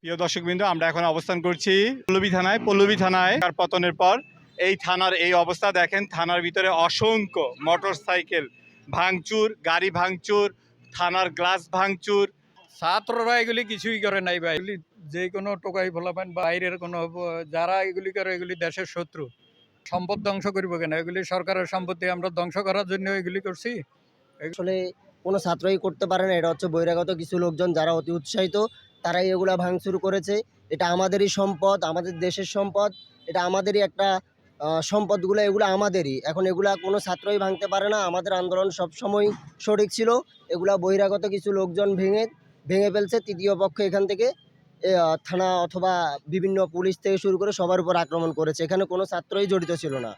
প্রিয় দর্শক দর্শকবৃন্দ, আমরা এখন অবস্থান করছি পল্লবী থানায়। পল্লবী থানায় তার পতনের পর এই থানার এই অবস্থা দেখেন, থানার ভিতরে অসংখ্য মোটর সাইকেল ভাঙচুর, গাড়ি ভাঙচুর, থানার গ্লাস ভাঙচুর। ছাত্ররা এগুলি কিছুই করে নাই ভাই। যে কোনো টোকাই ফলাফান বাইরের কোনো যারা এগুলি করে এগুলি দেশের শত্রু, সম্পদ ধ্বংস করব কেন? এগুলি সরকারের সম্পত্তি, আমরা ধ্বংস করার জন্য এগুলি করছি। আসলে কোনো ছাত্রই করতে পারে না, এটা হচ্ছে বহিরাগত কিছু লোকজন যারা অতি উৎসাহিত, তারাই এগুলা ভাঙচুর করেছে। এটা আমাদেরই সম্পদ, আমাদের দেশের সম্পদ, এটা আমাদেরই একটা সম্পদগুলো এগুলো আমাদেরই। এখন এগুলা কোনো ছাত্রই ভাঙতে পারে না, আমাদের আন্দোলন সবসময় সঠিক ছিল। এগুলা বহিরাগত কিছু লোকজন ভেঙে ভেঙে ফেলছে, তৃতীয় পক্ষ এখান থেকে থানা অথবা বিভিন্ন পুলিশ থেকে শুরু করে সবার উপর আক্রমণ করেছে। এখানে কোনো ছাত্রই জড়িত ছিল না।